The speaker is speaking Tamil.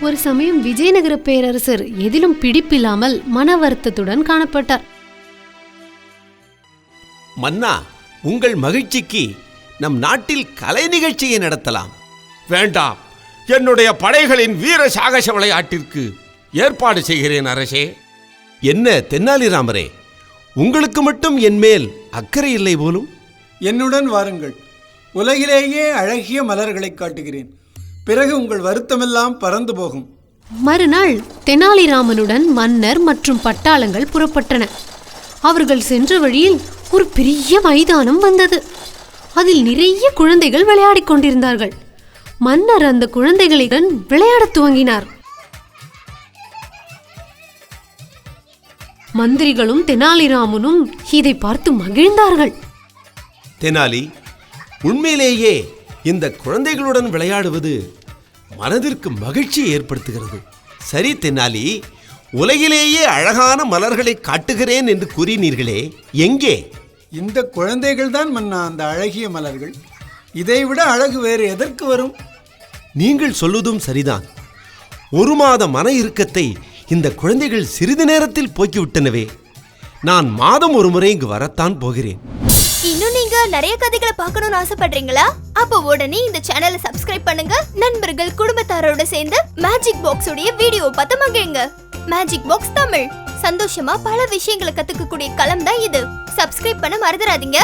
ஒரு சமயம் விஜயநகர பேரரசர் எதிலும் பிடிப்பில்லாமல் மன வருத்தத்துடன் காணப்பட்டார். மன்னா உங்கள் மகிழ்ச்சிக்கு நம் நாட்டில் கலை நிகழ்ச்சியை நடத்தலாம். வேண்டாம் என்னுடைய படைகளின் வீர சாகச விளையாட்டிற்கு ஏற்பாடு செய்கிறேன் அரசே. என்ன தென்னாலிராமரே உங்களுக்கு மட்டும் என் மேல் அக்கறை இல்லை போலும்? என்னுடன் வாருங்கள். உலகிலேயே அழகிய மலர்களை காட்டுகிறேன். பிறகு உங்கள் வருத்தமெல்லாம் பறந்து போகும். மறுநாள் தெனாலிராமனுடன் மன்னர் மற்றும் பட்டாளங்கள் புறப்பட்டன. அவர்கள் சென்ற வழியில் ஒரு பெரிய மைதானம் வந்தது. அதில் நிறைய குழந்தைகள் விளையாடிக் கொண்டிருந்தார்கள். மன்னர் அந்த குழந்தைகளுடன் விளையாடத் துவங்கினார். மந்திரிகளும் தெனாலிராமனும் இதை பார்த்து மகிழ்ந்தார்கள். தெனாலி உண்மையிலேயே இந்த குழந்தைகளுடன் விளையாடுவது மனதிற்கு மகிழ்ச்சியை ஏற்படுத்துகிறது. சரி தெனாலி உலகிலேயே அழகான மலர்களை காட்டுகிறேன் என்று கூறினீர்களே எங்கே? இந்த குழந்தைகள் தான் மன்னா அந்த அழகிய மலர்கள். இதைவிட அழகு வேறு எதற்கு வரும்? நீங்கள் சொல்வதும் சரிதான். ஒரு மாத மன இறுக்கத்தை இந்த குழந்தைகள் சிறிது நேரத்தில் போக்கிவிட்டனவே. நான் மாதம் ஒரு முறை இங்கு வரத்தான் போகிறேன். இன்னும் நீங்க நிறைய கதைகளை பார்க்கணும்னு ஆசைப்படுறீங்களா? அப்ப உடனே இந்த சேனலை சப்ஸ்கிரைப் பண்ணுங்க. நண்பர்கள் குடும்பத்தாரோட சேர்ந்து மேஜிக் பாக்ஸ் உடைய வீடியோ பார்த்து மகிழுங்க. Magic box Tamil. சந்தோஷமா பல விஷயங்களை கத்துக்கக்கூடிய களம் தான் இது. சப்ஸ்கிரைப் பண்ண மறந்துடாதீங்க.